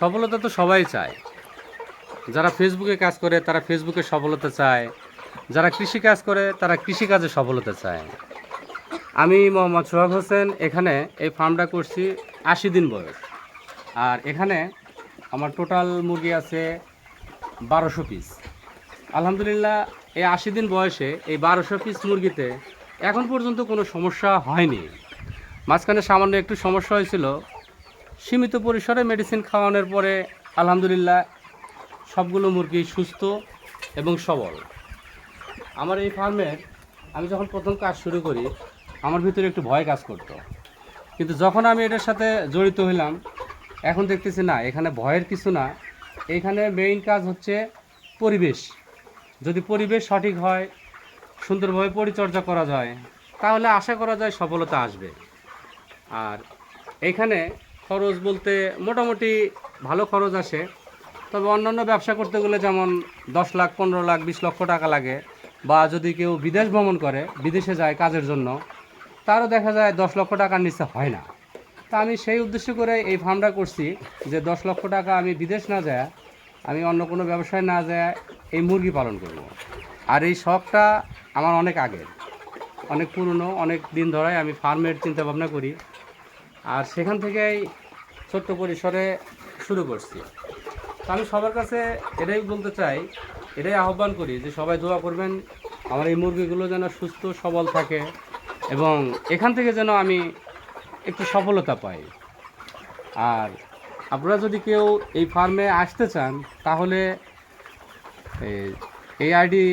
সফলতা তো সবাই চায়। যারা ফেসবুকে কাজ করে, তারা ফেসবুকে সফলতা চায়। যারা কৃষি কাজ করে, তারা কৃষিকাজে সফলতা চায়। আমি মোহাম্মদ সোহাগ হোসেন, এখানে এই ফার্মটা করছি আশি দিন বয়স। আর এখানে আমার টোটাল মুরগি আছে বারোশো পিস আলহামদুলিল্লাহ, এই আশি দিন বয়সে এই বারোশো পিস মুরগিতে এখন পর্যন্ত কোনো সমস্যা হয়নি। মাঝখানে সামান্য একটু সমস্যা হয়েছিল সীমিত পরিসরে মেডিসিন খাওয়ানোর পরে আলহামদুলিল্লাহ সবগুলো মুরগি সুস্থ এবং সবল। আমার এই ফার্মের আমি যখন প্রথম কাজ শুরু করি, আমার ভিতরে একটু ভয় কাজ করতো। কিন্তু যখন আমি এটার সাথে জড়িত হইলাম, এখন দেখতেছি না, এখানে ভয়ের কিছু না। এখানে মেইন কাজ হচ্ছে পরিবেশ। যদি পরিবেশ সঠিক হয়, সুন্দরভাবে পরিচর্যা করা যায়, তাহলে আশা করা যায় সফলতা আসবে। আর এখানে খরচ বলতে মোটামুটি ভালো খরচ আসে। তবে অন্যান্য ব্যবসা করতে গেলে যেমন দশ লাখ, পনেরো লাখ, বিশ লক্ষ টাকা লাগে বা যদি কেউ বিদেশ ভ্রমণ করে, বিদেশে যায় কাজের জন্য, তারও দেখা যায় দশ লক্ষ টাকার নিচে হয় না। তা আমি সেই উদ্দেশ্য করে এই ফার্মটা করছি যে দশ লক্ষ টাকা আমি বিদেশ না যায়, আমি অন্য কোনো ব্যবসায় না যায় এই মুরগি পালন করব। আর এই শখটা আমার অনেক আগের, অনেক পুরনো, অনেক দিন ধরে আমি ফার্মের চিন্তা ভাবনা করি। আর সেখান থেকেই ছোট্ট পরিসরে শুরু করছি। আমি সবার কাছে এটাই বলতে চাই, এটাই আহ্বান করি যে সবাই দোয়া করবেন, আমার এই মুরগিগুলো যেন সুস্থ, সবল থাকে এবং এখান থেকে যেন আমি একটু সফলতা পাই। আর আপনারা যদি কেউ এই ফার্মে আসতে চান, তাহলে এই আইডি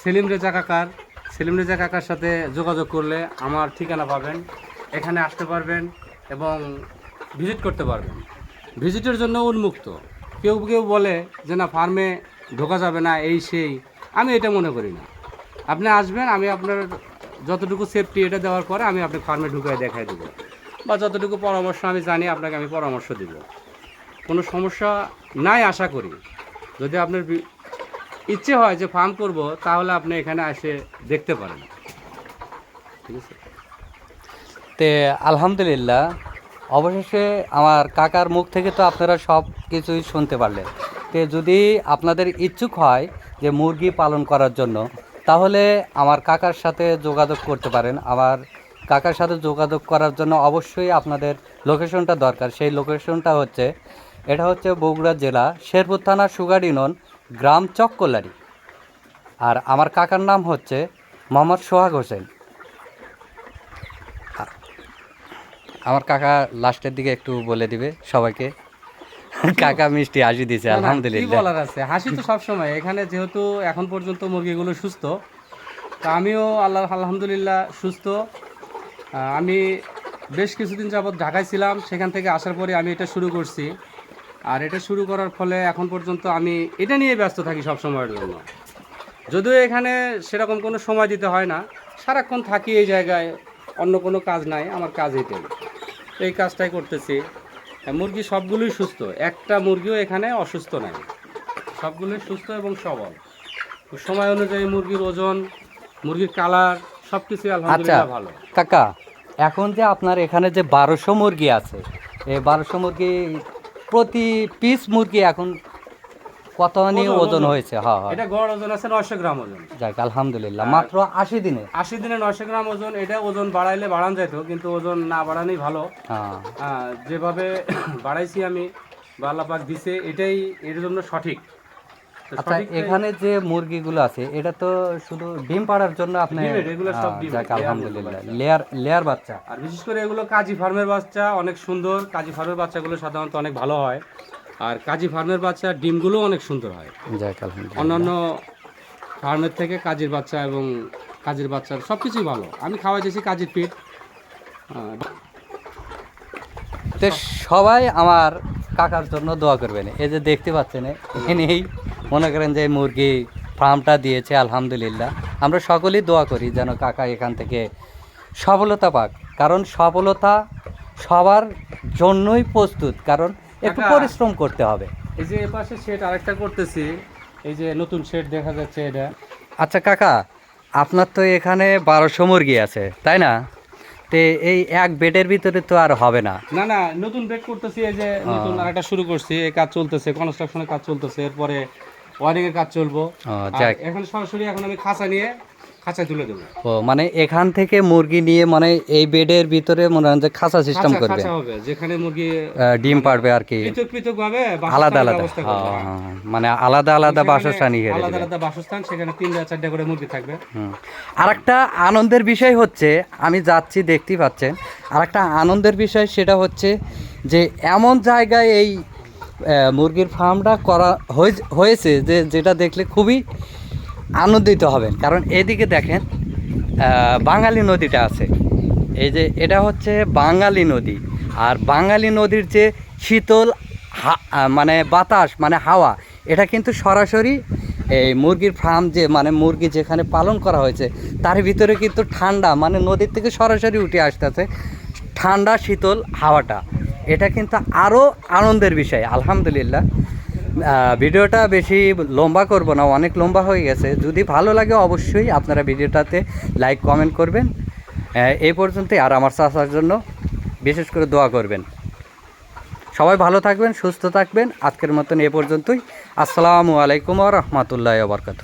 সেলিম রেজা কাকার, সেলিম রেজা কাকার সাথে যোগাযোগ করলে আমার ঠিকানা পাবেন। এখানে আসতে পারবেন এবং ভিজিট করতে পারবেন ভিজিটের জন্য উন্মুক্ত। কেউ কেউ বলে যে, না, ফার্মে ঢোকা যাবে না, এই সেই। আমি এটা মনে করি না। আপনি আসবেন, আমি আপনার যতটুকু সেফটি এটা দেওয়ার পরে আমি আপনার ফার্মে ঢুকায় দেখাই দেবো। বা যতটুকু পরামর্শ আমি জানি, আপনাকে আমি পরামর্শ দিব। কোনো সমস্যা নাই আশা করি। যদি আপনার ইচ্ছে হয় যে, ফার্ম করব, তাহলে আপনি এখানে এসে দেখতে পারেন। ঠিক আছে? তে, আলহামদুলিল্লাহ অবশেষে আমার কাকার মুখ থেকে তো আপনারা সব কিছুই শুনতে পারলেন। তে যদি আপনাদের ইচ্ছুক হয় যে মুরগি পালন করার জন্য, তাহলে আমার কাকার সাথে যোগাযোগ করতে পারেন। আমার কাকার সাথে যোগাযোগ করার জন্য অবশ্যই আপনাদের লোকেশনটা দরকার। সেই লোকেশনটা হচ্ছে, এটা হচ্ছে বগুড়া জেলা, শেরপুর থানা সুগার ইউনিয়ন, গ্রাম চক্কলারি। আর আমার কাকার নাম হচ্ছে মোহাম্মদ সোহাগ হোসেন। আমার কাকা লাস্টের দিকে একটু বলে দিবে সবাইকে। কাকা মিষ্টি হাসি দিছে আলহামদুলিল্লাহ। বলার আছে? হাসি তো সবসময়। এখানে যেহেতু এখন পর্যন্ত মুরগিগুলো সুস্থ তা আমিও আল্লাহ আলহামদুলিল্লাহ সুস্থ। আমি বেশ কিছুদিন যাবৎ ঢাকায় ছিলাম সেখান থেকে আসার পরে আমি এটা শুরু করছি। আর এটা শুরু করার ফলে এখন পর্যন্ত আমি এটা নিয়ে ব্যস্ত থাকি সব সময়ের জন্য। যদিও এখানে সেরকম কোনো সময় দিতে হয় না সারাক্ষণ থাকি এই জায়গায় অন্য কোনো কাজ নাই আমার কাজ এটাই এই কাজটাই করতেছি। মুরগি সবগুলোই সুস্থ। একটা মুরগিও এখানে অসুস্থ নাই। সবগুলোই সুস্থ এবং সবল। সময় অনুযায়ী মুরগির ওজন মুরগির কালার সব কিছুই আচ্ছা আলহামদুলিল্লাহ ভালো। কাকা এখন যে আপনার এখানে যে বারোশো মুরগি আছে এই বারোশো মুরগি প্রতি পিস মুরগি এখন কত ওজন। হয়েছে? হ্যাঁ হ্যাঁ। এটা গড় ওজন আছে নয়শো গ্রাম ওজন। যাক আলহামদুলিল্লাহ। মাত্র আশি দিনে? আশি দিনে নয়শো গ্রাম ওজন এটা ওজন বাড়াইলে বাড়ান যেত কিন্তু ওজন না বাড়ানোই ভালো। হ্যাঁ। যেভাবে বাড়াইছি আমি দিছে এটাই এর জন্য সঠিক। আচ্ছা এখানে যে মুরগিগুলো আছে এটা তো শুধু ডিম পাড়ার জন্য আপনি হ্যাঁ, আলহামদুলিল্লাহ। লেয়ার লেয়ার বাচ্চা। আর বিশেষ করে এগুলো কাজী ফার্মের বাচ্চা অনেক সুন্দর। কাজী ফার্মের বাচ্চাগুলো সাধারণত অনেক ভালো হয়। আর কাজী ফার্মের বাচ্চা ডিমগুলো অনেক সুন্দর হয়। অন্যান্য ফার্মের থেকে কাজীর বাচ্চা এবং কাজীর বাচ্চার সব কিছুই ভালো। আমি খাওয়াই দিয়েছি কাজীর পিঠ আহ, তো সবাই আমার কাকার জন্য দোয়া করবেন। এই যে দেখতে পাচ্ছেন এনেই মনে করেন যে মুরগি ফার্মটা দিয়েছে আলহামদুলিল্লাহ। আমরা সকলেই দোয়া করি যেন কাকা এখান থেকে সফলতা পাক। কারণ সফলতা সবার জন্যই প্রস্তুত। কারণ একটু পরিশ্রম করতে হবে। এই যে এপাশে শেড আরেকটা করতেছি। এই যে নতুন শেড দেখা যাচ্ছে এটা। আচ্ছা কাকা আপনার তো এখানে বারোশো মুরগি আছে তাই না? তে এই এক বেডের ভিতরে তো আর হবে না। না না নতুন বেড করতেছি এই যে নতুন আরেকটা শুরু করছি এই কাজ চলতেছে কনস্ট্রাকশনের কাজ চলতেছে এরপরে ওয়ারিং এর কাজ চলবো। এখন সরাসরি এখন আমি খাঁচা নিয়ে খাঁচায় তুলে দেবো। ও মানে এখান থেকে মুরগি নিয়ে মানে এই বেডের ভিতরে মনে হয় যে খাঁচা সিস্টেম খাঁচা- করবে? হবে যেখানে মুরগি ডিম পারবে আর কি। পৃথক পৃথক ভাবে আলাদা আলাদা। মানে আলাদা আলাদা বাসস্থানই হেরে আলাদা আলাদা বাসস্থান সেখানে তিনটা চারটা করে মুরগি থাকবে। আর একটা আনন্দের বিষয় হচ্ছে আমি যাচ্ছি দেখতেই পাচ্ছেন আর একটা আনন্দের বিষয় সেটা হচ্ছে যে এমন জায়গায় এই মুরগির ফার্মটা করা হয়ে- হয়েছে যে যেটা দেখলে খুবই আনন্দিত হবেন। কারণ এদিকে দেখেন বাঙালি নদীটা আছে। এই যে এটা হচ্ছে বাঙালি নদী। আর বাঙালি নদীর যে শীতল মানে বাতাস মানে হাওয়া, এটা কিন্তু সরাসরি এই মুরগির ফার্ম যে মানে মুরগি যেখানে পালন করা হয়েছে, তার ভিতরে কিন্তু ঠান্ডা মানে নদীর থেকে সরাসরি উঠে আসতেছে ঠান্ডা, শীতল হাওয়াটা। এটা কিন্তু আরও আনন্দের বিষয়, আলহামদুলিল্লাহ। ভিডিওটা বেশি লম্বা করব না, অনেক লম্বা হয়ে গেছে। যদি ভালো লাগে অবশ্যই আপনারা ভিডিওটাতে লাইক, কমেন্ট করবেন। এই পর্যন্তই, আর আমার চাষার জন্য বিশেষ করে দোয়া করবেন। সবাই ভালো থাকবেন, সুস্থ থাকবেন। আজকের মতন এ পর্যন্তই। আসসালামু আলাইকুম রহমতুল্লাহ বরকাত